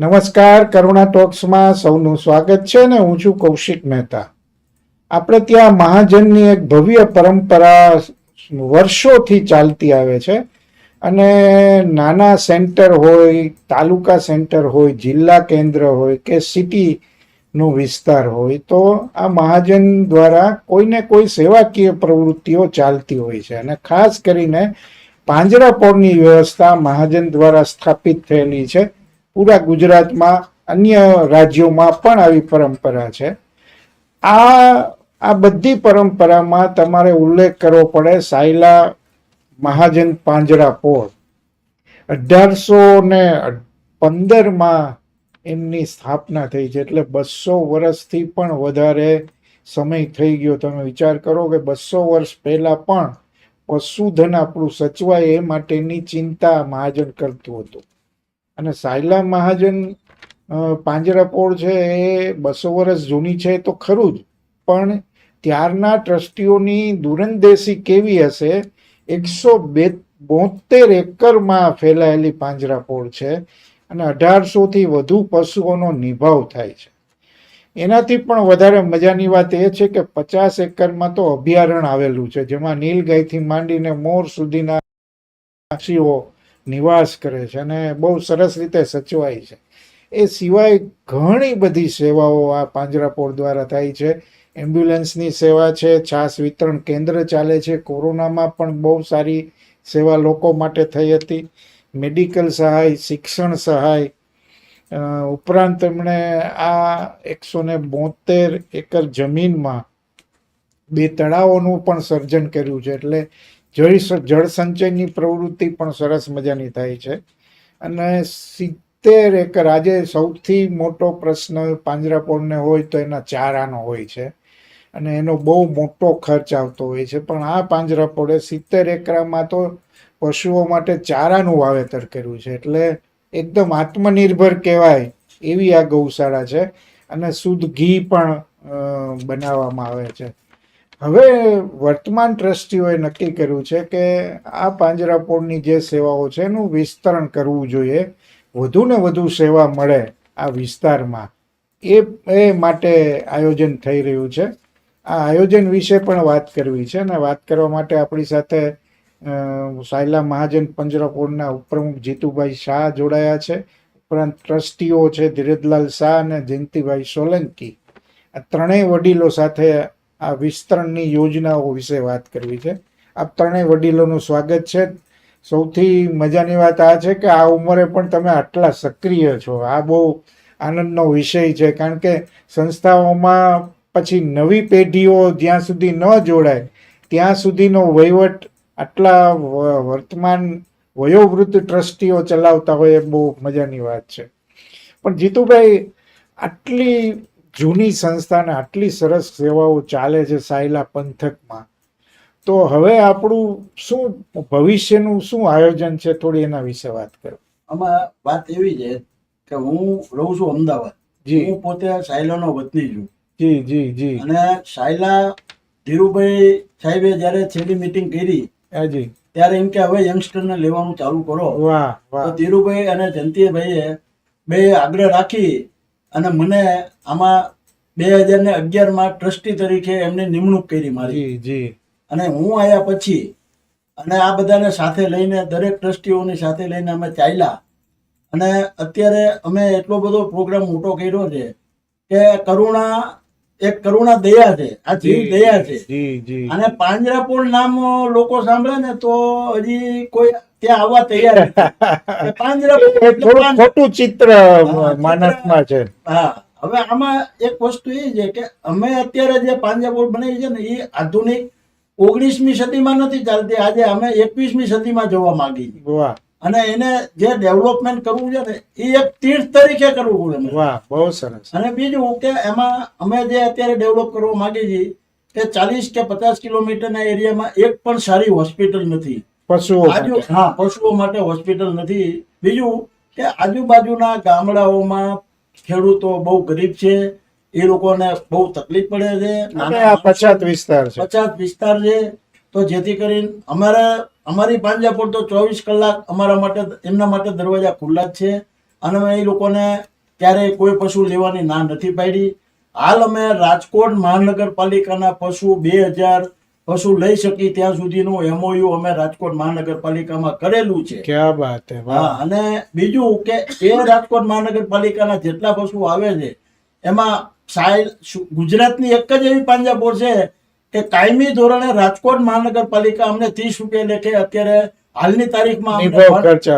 નમસ્કાર, કરુણા ટોક્સમાં સૌનું સ્વાગત છે ને હું છું કૌશિક મહેતા. આપણે ત્યાં મહાજનની એક ભવ્ય પરંપરા વર્ષોથી ચાલતી આવે છે અને નાના સેન્ટર હોય, તાલુકા સેન્ટર હોય, જિલ્લા કેન્દ્ર હોય કે સિટીનો વિસ્તાર હોય તો આ મહાજન દ્વારા કોઈને કોઈ સેવાકીય પ્રવૃત્તિઓ ચાલતી હોય છે અને ખાસ કરીને પાંજરાપોળની વ્યવસ્થા મહાજન દ્વારા સ્થાપિત થયેલી છે. પૂરા ગુજરાતમાં, અન્ય રાજ્યોમાં પણ આવી પરંપરા છે. આ આ બધી પરંપરામાં તમારે ઉલ્લેખ કરવો પડે સાયલા મહાજન પાંજરાપોળ અઢારસો ને પંદરમાં એમની સ્થાપના થઈ છે, એટલે બસો વર્ષથી પણ વધારે સમય થઈ ગયો. તમે વિચાર કરો કે બસો વર્ષ પહેલાં પણ પશુધન આપણું સચવાય એ માટેની ચિંતા મહાજન કરતું હતું. અને સાયલા મહાજન પાંજરાપોળ છે એ બસો વર્ષ જૂની છે તો ખરું જ. પણ ત્યારના ટ્રસ્ટીઓની દૂરંદેશી કેવી હશે? એકસો બે, બોતેર એકરમાં ફેલાયેલી પાંજરાપોળ છે અને અઢારસોથી વધુ પશુઓનો નિભાવ થાય છે. એનાથી પણ વધારે મજાની વાત એ છે કે પચાસ એકરમાં તો અભયારણ્ય આવેલું છે, જેમાં નીલગાયથી માંડીને મોર સુધીના પક્ષીઓ નિવાસ કરે છે અને બહુ સરસ રીતે સચવાય છે. એ સિવાય ઘણી બધી સેવાઓ આ પાંજરાપોળ દ્વારા થાય છે. એમ્બ્યુલન્સની સેવા છે, છાસ વિતરણ કેન્દ્ર ચાલે છે. કોરોનામાં પણ બહુ સારી સેવા લોકો માટે થઈ હતી. મેડિકલ સહાય, શિક્ષણ સહાય ઉપરાંત એમણે આ એકસો ને બોતેર એકર જમીનમાં બે તળાવોનું પણ સર્જન કર્યું છે. એટલે જળ જળ સંચયની પ્રવૃત્તિ પણ સરસ મજાની થાય છે. અને સિત્તેર એકર, આજે સૌથી મોટો પ્રશ્ન પાંજરાપોળને હોય તો એના ચારાનો હોય છે. અને એનો બહુ મોટો ખર્ચ આવતો હોય છે. પણ આ પાંજરાપોળે સિત્તેર એકરામાં તો પશુઓ માટે ચારાનું વાવેતર કર્યું છે. એટલે એકદમ આત્મનિર્ભર કહેવાય એવી આ ગૌશાળા છે. અને શુદ્ધ ઘી પણ બનાવવામાં આવે છે. હવે વર્તમાન ટ્રસ્ટીઓએ નક્કી કર્યું છે કે આ પાંજરાપોળની જે સેવાઓ છે એનું વિસ્તરણ કરવું જોઈએ, વધુ ને વધુ સેવા મળે આ વિસ્તારમાં. એ એ માટે આયોજન થઈ રહ્યું છે. આ આયોજન વિશે પણ વાત કરવી છે અને વાત કરવા માટે આપણી સાથે સાયલા મહાજન પંજરાપોળના ઉપપ્રમુખ જીતુભાઈ શાહ જોડાયા છે. ઉપરાંત ટ્રસ્ટીઓ છે ધીરજલાલ શાહ અને જયંતિભાઈ સોલંકી. આ ત્રણેય વડીલો સાથે આ વિસ્તરણની યોજનાઓ વિશે વાત કરવી છે. આ ત્રણેય વડીલોનું સ્વાગત છે. સૌથી મજાની વાત આ છે કે આ ઉંમરે પણ તમે આટલા સક્રિય છો. આ બહુ આનંદનો વિષય છે કારણ કે સંસ્થાઓમાં પછી નવી પેઢીઓ જ્યાં સુધી ન જોડાય, ત્યાં સુધીનો વહીવટ આટલા વર્તમાન વયોવૃદ્ધ ટ્રસ્ટીઓ ચલાવતા હોય એ બહુ મજાની વાત છે. પણ જીતુભાઈ, આટલી જૂની સંસ્થાને આટલી સરસ સેવાઓ ચાલે છે સાયલા પંથકમાં. તો હવે આપણું શું ભવિષ્યનું શું આયોજન છે? થોડી એના વિશે વાત કરો. આમાં વાત એવી છે કે હું રહું છું અમદાવાદ. જી. હું પોતે સાયલાનો વતની છું. જી જી જી. અને સાયલા ધીરુભાઈ સાહેબે જ્યારે છેલ્લી મિટિંગ કરી હાજી ત્યારે એમ કે હવે યંગસ્ટરને લેવાનું ચાલુ કરો. વાહ ધીરુભાઈ અને જયંતિભાઈએ બે આગ્રહ રાખી અને મને આમાં બે હજાર ને અગિયારમાં ટ્રસ્ટી તરીકે એમને નિમણૂક કરી મારી. જી જી. અને હું આવ્યા પછી અને આ બધાને સાથે લઈને દરેક ટ્રસ્ટીઓની સાથે લઈને અમે ચાલ્યા. અને અત્યારે અમે એટલો બધો પ્રોગ્રામ મોટો કર્યો છે કે કરુણા એક કરુણા દયા છે આ જીવ દયા છે. અને પાંજરાપોળ નામ લોકો સાંભળે ને તો હજી કોઈ ત્યાં આવવા તૈયાર પાંજરાપોળ થોડું ખોટું ચિત્ર માનસમાં છે. હા હવે આમાં એક વસ્તુ એ છે કે અમે અત્યારે જે પાંજરાપોળ બનાવી છે ને એ આધુનિક ઓગણીસમી સદીમાં નથી ચાલતી આજે અમે એકવીસમી સદીમાં જોવા માંગી છીએ. અને એને જે ડેવલપમેન્ટ કરવું છે ને એ એક તીર્થ તરીકે કરવું પડે વાહ બહુ સરસ. અને બીજું કે એમાં અમે જે અત્યારે ડેવલપ કરવા માંગીએ છીએ કે ચાલીસ કે પચાસ કિલોમીટરના એરિયામાં એક પણ સારી હોસ્પિટલ નથી. પશુઓ આજુ હા પશુઓ માટે હોસ્પિટલ નથી. બીજું કે આજુબાજુના ગામડાઓમાં ખેડૂતો બહુ ગરીબ છે. એ લોકોને બહુ તકલીફ પડે છે. પછાત વિસ્તાર છે. પછાત વિસ્તાર છે. તો જેથી કરીને અમારા અમારી પાંજાપુર તો ચોવીસ કલાક અમારા માટે એમના માટે દરવાજા ખુલ્લા જ છે. અને અમે એ લોકોને ક્યારેય કોઈ પશુ લેવાની ના નથી પાડી. હાલ અમે રાજકોટ મહાનગરપાલિકાના પશુ બે હજાર પશુ લઈ શકી ત્યાં સુધીનું એમઓયુ અમે રાજકોટ મહાનગરપાલિકામાં કરેલું છે. ક્યાં વાત હે અને બીજું કે એ રાજકોટ મહાનગરપાલિકાના જેટલા પશુ આવે છે એમાં સાયલ ગુજરાતની એક જ એવી પાંજાપોર છે કે કાયમી ધોરણે રાજકોટ મહાનગરપાલિકા અમને ત્રીસ રૂપિયા લેખે અત્યારે હાલની તારીખમાં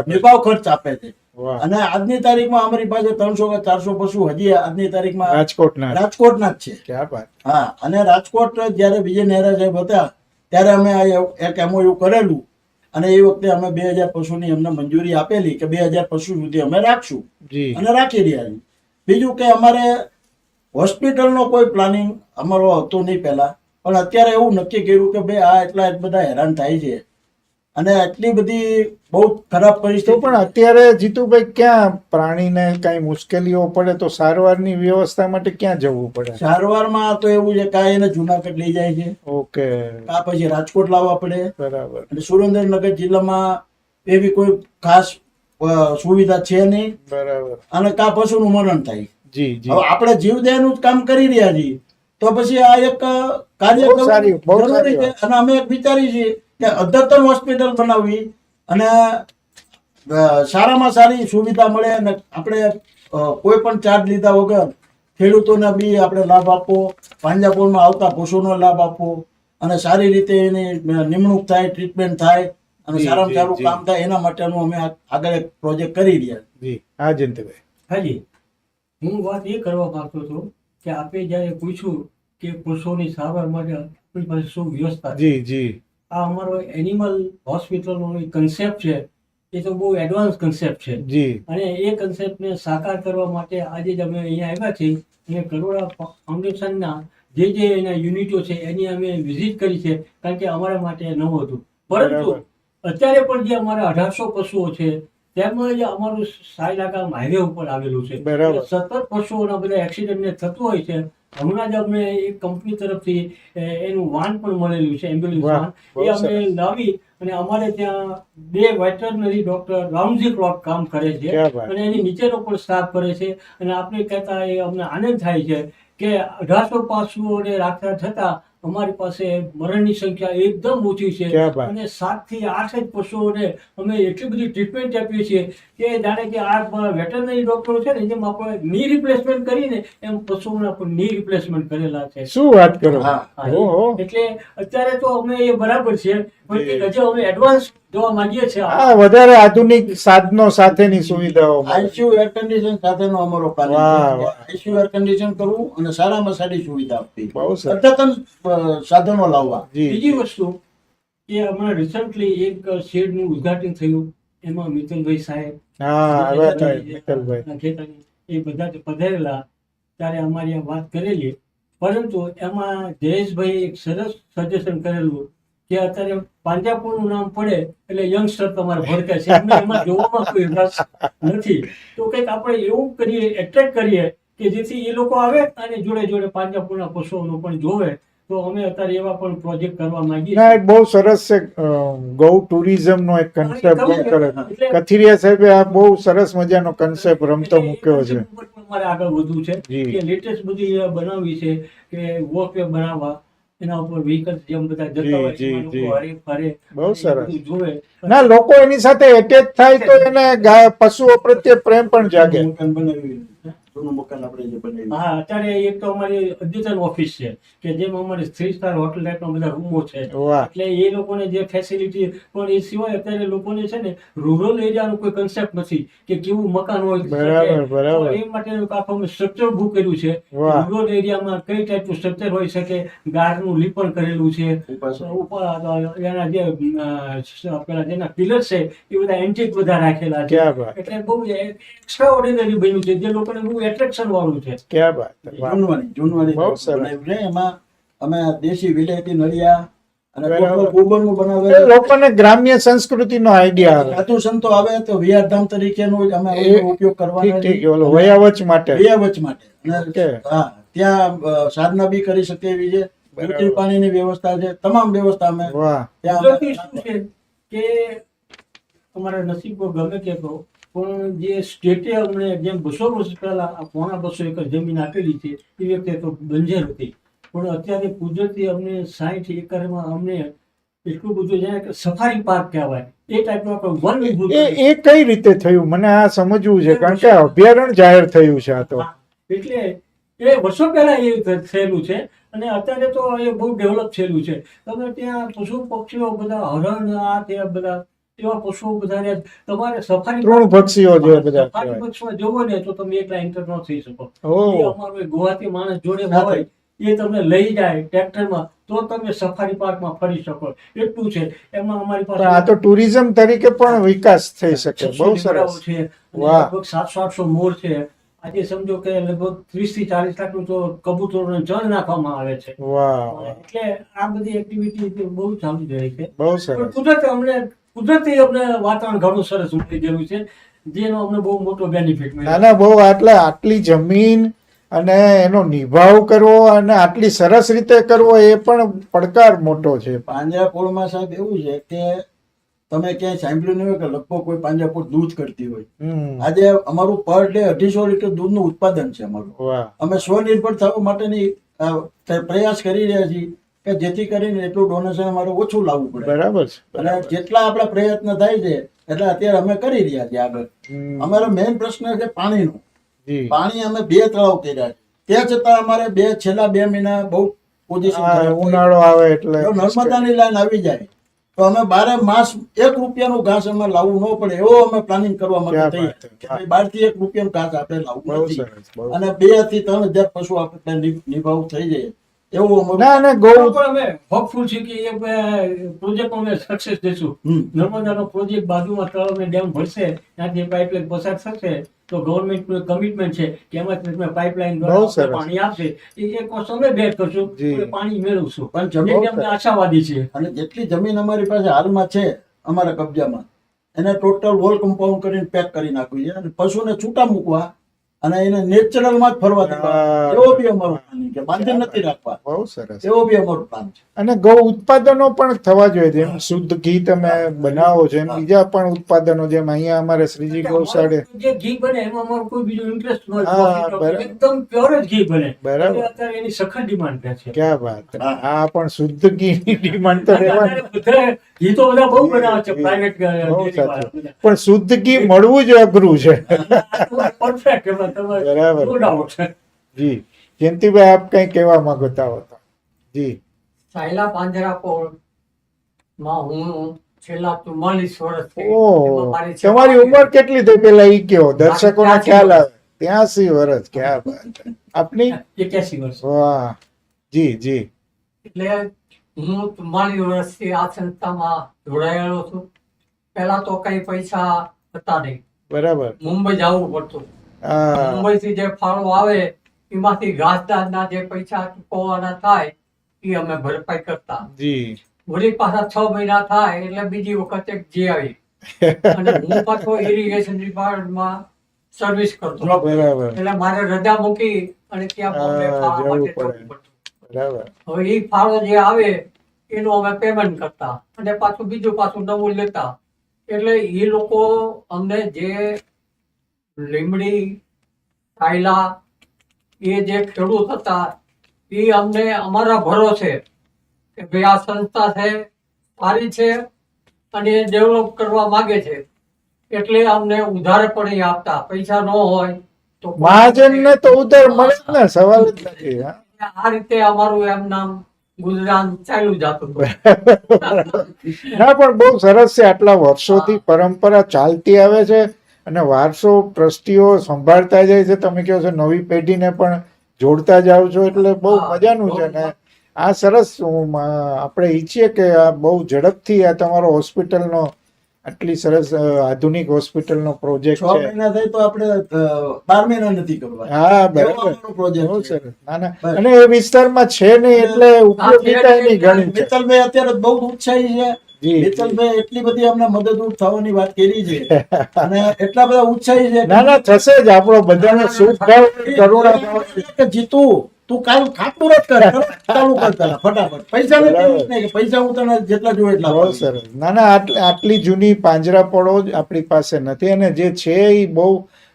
નિભાવ ખર્ચ- આપે છે. અને આજની તારીખમાં અમારી પાસે ત્રણસો કે ચારસો પશુ હજી આજની તારીખમાં રાજકોટના રાજકોટના જ છે. હા અને રાજકોટ જયારે વિજય નહેરા સાહેબ હતા ત્યારે અમે આ એક એમઓયુ કરેલું. અને એ વખતે અમે બે હજાર પશુની અમને મંજૂરી આપેલી કે બે હજાર પશુ સુધી અમે રાખશું. અને રાખી રહ્યા છીએ. બીજું કે અમારે હોસ્પિટલનો કોઈ પ્લાનિંગ અમારો હતો નહીં પહેલા. પણ અત્યારે એવું નક્કી કર્યું કે ભાઈ આ એટલા બધા હેરાન થાય છે. અને એટલી બધી બહુ ખરાબ પરિસ્થિતિ. પણ અત્યારે જીતુભાઈ ક્યાં પ્રાણીને કઈ મુશ્કેલીઓ પડે તો સારવારની વ્યવસ્થા માટે ક્યાં જવું પડે? સારવારમાં તો એવું છે કાંઈ એને જુનાગઢ લઈ જાય છે. ઓકે. આ પછી રાજકોટ લાવવા પડે. બરાબર. અને સુરેન્દ્રનગર જિલ્લામાં એવી કોઈ ખાસ સુવિધા છે નહીં. બરાબર. અને કા પશુનું મરણ થાય. જી જી. આપણે જીવદયાનું જ કામ કરી રહ્યા છીએ. તો પછી આ એક કાર્યક્રમ જરૂરી છે. અને અમે એક વિચારીએ છીએ કે અદ્યતન હોસ્પિટલ બનાવવી અને સારામાં સારી સુવિધા મળે અને આપણે કોઈ પણ ચાર્જ લીધા વગર ખેડૂતોને બી આપણે લાભ આપવો પાંજાપુરમાં આવતા પશુનો લાભ આપવો અને સારી રીતે એની નિમણૂક થાય ટ્રીટમેન્ટ થાય અને સારામાં સારું કામ થાય એના માટેનું અમે આગળ એક પ્રોજેક્ટ કરી રહ્યા જી હા જયંતિભાઈ. હાજી હું વાત એ કરવા માંગતો હતો કે આપે જ્યારે પૂછ્યું કે પશુઓની સારવાર માટે આપણી પાસે શું વ્યવસ્થા જી જી. આ અમારો એનિમલ હોસ્પિટલનો કન્સેપ્ટ છે. એ તો બહુ એડવાન્સ કન્સેપ્ટ છે. જી. અને એ કન્સેપ્ટને સાકાર કરવા માટે આજે જ અમે અહીંયા આવ્યા છીએ અને કરોડા ફાઉન્ડેશનના જે જે એના યુનિટો છે એની અમે વિઝિટ કરી છે કારણ કે અમારા માટે નવું હતું. પરંતુ અત્યારે પણ જે અમારા અઢારસો પશુઓ છે તેમાં અમારું અમારું સાયલાગામ હાઈવે ઉપર આવેલું છે. સતત પશુઓના બધા એક્સિડન્ટ ને થતું હોય છે. હમણાં જ અમને એક કંપની તરફથી એનું વાન પણ મળેલું છે એમ્બ્યુલન્સ વાન. એ અમે લાવી અને અમારે ત્યાં બે વેટરનરી ડોક્ટર રાઉન્ડ ક્લોક કામ કરે છે અને એની નીચેનો પણ સ્ટાફ કરે છે. અને આપણે કહેતા એ અમને આનંદ થાય છે કે અઢારસો પાસુઓને રાખતા છતાં અમારી પાસે મરણની સંખ્યા એકદમ ઓછી છે અને સાતથી આઠ જ પશુઓને અમે એટલી બધી ટ્રીટમેન્ટ આપીએ છીએ કે જાણે કે આ વેટરનરી ડોક્ટરો છે ને જેમ આપણે ની રિપ્લેસમેન્ટ કરીને એમ પશુઓના પણ ની રિપ્લેસમેન્ટ કરેલા છે. શું વાત કરો? એટલે અત્યારે તો અમે એ બરાબર છે. હજી અમે એડવાન્સ જોવા માંગીએ છીએ. હા વધારે આધુનિક સાધનો સાથેની સુવિધાઓ. આઈસીયુ એર કન્ડિશન સાથેનો અમારો વાહ, આઈસીયુ એર કન્ડિશન કરવું અને સારામાં સારી સુવિધા આપવી. બહુ અદ્યતન સાધનો લાવવા. બીજી વસ્તુ કે હમણાં રિસન્ટલી એક શેડનું ઉદ્ઘાટન થયું. એમાં મિતુલભાઈ સાહેબ ના એ બધા પધારેલા ત્યારે અમારી વાત કરેલી. પરંતુ એમાં જયેશભાઈ એક સરસ સજેશન કરેલું કે અત્યારે પાંજાપુરનું નામ પડે એટલે યંગસ્ટર તમારે ભડકે છે. એમાં જોવામાં કોઈ રસ નથી. તો કંઈક આપણે એવું કરીએ એટ્રેક્ટ કરીએ કે જેથી એ લોકો આવે અને જોડે જોડે પાંજાપુરના પશુઓનો પણ જોવે. તો અમે અત્યારે એવા પણ પ્રોજેક્ટ કરવા માંગીએ ના. એક બહુ સરસ છે ગૌ ટુરિઝમ નો એક કન્સેપ્ટ બહુ સરસ કથિરિયા સાહેબે આ બહુ સરસ મજાનો કન્સેપ્ટ રમતો મૂક્યો છે. મારે આગળ વધવું છે કે લેટેસ્ટ બધી બનાવી છે કે વોકવે બનાવવા. એના ઉપર વ્હીકલ જેમ બધા જતા હોય. હરે ફરે બહુ સરસ. જોવે ના લોકો એની સાથે એટેચ થાય તો એને ગાય પશુઓ પ્રત્યે પ્રેમ પણ જાગે જૂનું મકાન આપણે જે બનાવ્યું. હા અત્યારે એક તો અમારી અદ્યતન ઓફિસ છે કે જેમાં અમારી થ્રી સ્ટાર હોટલ ટાઈપના બધા રૂમો છે. એટલે એ લોકોને જે ફેસિલિટી પણ એ સિવાય અત્યારે લોકોને છે ને રૂરલ એરિયાનો કોઈ કન્સેપ્ટ નથી કે કેવું મકાન હોય બરાબર, બરાબર. એ માટે આખું અમે સ્ટ્રક્ચર બુક કર્યું છે. રૂરલ એરિયામાં કઈ ટાઈપનું સ્ટ્રક્ચર હોય શકે ગારનું લીપણ કરેલું છે. ઉપર એના જે પેલા જેના પિલર છે એ બધા એન્ટિક બધા રાખેલા છે. એટલે બહુ એક્સ્ટ્રા ઓર્ડિનરી બન્યું છે જે લોકોને બહુ એટ્રેક્શન વાળું છે. ક્યાં વાત? જૂનવાણી જૂનવાણી બહુ સરસ. છે એમાં અમે દેશી વિલાયતી નળિયા અને બરાબર. ગોબરનું એ બનાવેલું. લોકોને ગ્રામ્ય સંસ્કૃતિનો આઈડિયા સાધુ સંતો આવે તો વિહારધામ તરીકેનો જ અમે ઉપયોગ કરવાનો વયાવચ માટે. વિયાવચ માટે. હા ત્યાં સાધના બી કરી શકે એવી છે. પીતી પાણીની વ્યવસ્થા છે. તમામ વ્યવસ્થા અમે ત્યાં કે તમારા નસીબો ગમે કે તો પણ જે સ્ટેટે અમને જેમ બસો વર્ષ પહેલા પોણા બસો એકર જમીન આપેલી છે એ વખતે તો બંજર હતી. પણ અત્યારે કુદરતી અમને સાઠ એકરમાં અમને એટલું બધું જાય કે સફારી પાર્ક કહેવાય એ ટાઈપનું વન એ એ કઈ રીતે થયું? મને આ સમજવું છે કારણ કે અભયારણ્ય જાહેર થયું છે આ તો. એટલે એ વર્ષો પહેલા એ થયેલું છે અને અત્યારે તો એ બહુ ડેવલપ થયેલું છે. તમે ત્યાં પશુ પક્ષીઓ બધા હરણ આ તે બધા એવા પશુઓ બધા રહ્યા તમારે સફારી ત્રણ પક્ષીઓ જો બધા સફારી કહેવાય. જોવો ને તો તમે એકલા એન્ટર ન થઈ શકો. અમારો ગુવાહાટી માણસ જોડે હોય એ તમને લઈ જાય ટ્રેક્ટરમાં તો તમે સફારી પાર્કમાં ફરી શકો. એટલું છે. એમાં અમારી પાસે આ તો ટુરિઝમ તરીકે પણ વિકાસ થઈ શકે. બહુ સરસ. છે લગભગ સાતસો આઠસો મોર છે. આજે સમજો કે લગભગ ત્રીસથી ચાલીસ લાખનું તો કબૂતરોને જળ નાખવામાં આવે છે. એટલે આ બધી એક્ટિવિટી બહુ ચાલુ રહે છે. બહુ સરસ. કુદરત અમને કુદરતી અમને વાતાવરણ ઘણું સરસ મળી ગયેલું છે જેનો અમને બહુ મોટો બેનિફિટ મળ્યો. ના બહુ આટલા આટલી જમીન અને એનો નિભાવ કરવો અને આટલી સરસ રીતે કરવો એ પણ પડકાર મોટો છે. પાંજરાપોળમાં સાહેબ એવું છે કે તમે ક્યાંય સાંભળ્યું નહીં હોય કે લગભગ કોઈ પાંજરાપોળ દૂધ કરતી હોય. હમ. આજે અમારું પર ડે અઢીસો લીટર દૂધનું ઉત્પાદન છે અમારું. અમે સ્વનિર્ભર થવા માટેની પ્રયાસ કરી રહ્યા છીએ. કે જેથી કરીને એટલું ડોનેશન અમારે ઓછું લાવવું પડે. બરાબર છે અને જેટલા આપણા પ્રયત્ન થાય છે એટલે અત્યારે અમે કરી રહ્યા છીએ આગળ. અમારો મેઇન પ્રશ્ન છે પાણીનો. પાણી અમે બે તળાવ કર્યા છે. તે છતાં અમારે બે છેલ્લા બે મહિના બહુ પોઝિશન ઉનાળો આવે એટલે નર્મદાની લાઈન આવી જાય તો અમે બારે માસ એક રૂપિયાનું ઘાસ અમે લાવવું ન પડે એવો અમે પ્લાનિંગ કરવા માટે થઈ કે. ભાઈ બહારથી એક રૂપિયાનું ઘાસ આપણે લાવવું નથી. અને બેથી ત્રણ હજાર પશુ આપણે નિભાવ થઈ જાય. એવું ના ના ગૌ પણ અમે હોપફુલ છે કે એ પ્રોજેક્ટ અમે સક્સેસ દેશું. નર્મદાનો પ્રોજેક્ટ બાજુમાં તળાવ ને ડેમ ભરશે ત્યાંથી પાઇપલાઇન પસાર થશે તો ગવર્મેન્ટનું કમિટમેન્ટ છે કે એમાં તમે પાઇપલાઇન દ્વારા પાણી આપશે. એ એક વર્ષ અમે ભેટ કરશું પાણી મેળવશું. પણ જમીન અમને આશાવાદી છે અને જેટલી જમીન અમારી પાસે હાલમાં છે અમારા કબજામાં એને ટોટલ વોલ કમ્પાઉન્ડ કરીને પેક કરી નાખવી છે અને પશુને છૂટા મૂકવા અને એને નેચરલમાં જ ફરવા દેવા. એવો બી અમારો પ્લાન છે બાંધી નથી રાખવા. બહુ સરસ. એવો બી અમારો પ્લાન છે. અને ગૌ ઉત્પાદનો પણ થવા જોઈએ જેમ શુદ્ધ ઘી તમે બનાવો છો એમ બીજા પણ ઉત્પાદનો જેમ અહીંયા અમારે શ્રીજી ગૌશાળે જે ઘી બને એમાં અમારો કોઈ બીજો ઇન્ટરેસ્ટ ન બરાબર. એકદમ પ્યોર જ ઘી બને. બરાબર. અત્યારે એની સખત ડિમાન્ડ છે. ક્યાં વાત. હા. આ પણ શુદ્ધ ઘીની ડિમાન્ડ તો રહેવાની. ઘી તો બધા બહુ બનાવે છે પ્રાઇવેટ પણ શુદ્ધ ઘી મળવું જ અઘરું છે. પરફેક્ટ બરાબર. જી. જયંતિભાઈ આપ કઈ કહેવા માંગતા હતા જી. સાયલા પાંજરાપોળમાં હું છેલ્લા ચુમ્માલીસ સેવા તમારી ઉંમર કેટલી થઈ પેલા ઈ કયો? દર્શકો ના ખ્યાલ આવે. ત્યાંસી વર્ષ ક્યાં આપની? એક્યાસી વર્ષ. વાહ. જી જી. એટલે હું ચુમ્માલીસ વર્ષથી આ સંસ્થામાં જોડાયેલો છું. પહેલા તો કઈ પૈસા હતા નહીં. બરાબર. મુંબઈ જવું પડતું. મુંબઈ થી જે ફાળો આવે એમાંથી ઘાસદારના જે પૈસા ચૂકવવાના થાય એ અમે ભરપાઈ કરતા. વળી પાછા છ મહિના થાય એટલે બીજી વખત એક જે આવી. અને હું પાછો ઇરિગેશન ડિપાર્ટમેન્ટમાં સર્વિસ કરતો. એટલે મારે રજા મૂકી અને ત્યાં માટે પડતું. બરાબર. હવે એ ફાળો જે આવે એનું અમે પેમેન્ટ કરતા. અને પાછું બીજું પાછું નવું લેતા. એટલે એ લોકો અમને જે લીમડી કાયલા એ જે ખેડૂત હતા એ અમને અમારા ભરોસે કે ભાઈ આ સંસ્થા છે સારી છે અને એ ડેવલપ કરવા માગે છે. એટલે અમને ઉધાર પણ આપતા. પૈસા ન હોય તો મહાજનને તો ઉધાર મળે ને સવાલ જ નથી હા. આ રીતે અમારું એમ નામ ગુજરાન ચાલ્યું જતું ના પણ બહુ સરસ છે આટલા વર્ષોથી પરંપરા ચાલતી આવે છે અને વારસો ટ્રસ્ટીઓ સંભાળતા જાય છે. તમે કહો છો નવી પેઢીને પણ જોડતા જાઓ છો એટલે બહુ મજાનું છે ને આ સરસ આપણે ઈચ્છીએ કે આ બહુ ઝડપથી આ તમારો હોસ્પિટલનો આટલી સરસ આધુનિક હોસ્પિટલનો પ્રોજેક્ટ છે મહિના થાય તો આપણે બાર મહિના નથી કરવા હા બરાબર. પ્રોજેક્ટ છે. ના ના. અને એ વિસ્તારમાં છે નહીં એટલે ઉપયોગિતા એની ઘણી મિત્તલભાઈ અત્યારે બહુ ઉત્સાહી છે. મિત્તલભાઈ એટલી બધી અમને મદદરૂપ થવાની વાત કરી છે. અને એટલા બધા ઉત્સાહી છે ના ના થશે જ. આપણો બધાને સુખ ભાવ કરુણા જીતુ. તું કાલ ખાતું કર કરે. ચાલુ કર પેલા ફટાફટ. પૈસા. જ પૈસા હું તને જેટલા જોઈએ એટલા બહુ સરસ. ના ના આટલી જૂની પાંજરાપોળો જ આપણી પાસે નથી. અને જે છે એ બહુ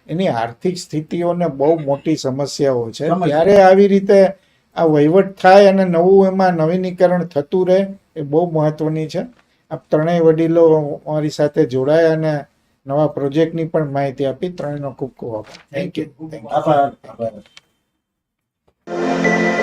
એની આર્થિક સ્થિતિઓને બહુ મોટી સમસ્યાઓ છે. ત્યારે આવી રીતે આ વહીવટ થાય અને નવું એમાં નવીનીકરણ થતું રહે એ બહુ મહત્વની છે. આપ ત્રણેય વડીલો મારી સાથે જોડાયા અને નવા પ્રોજેક્ટની પણ માહિતી આપી. ત્રણેયનો ખૂબ ખૂબ આભાર. થેન્ક યુ આભાર. Música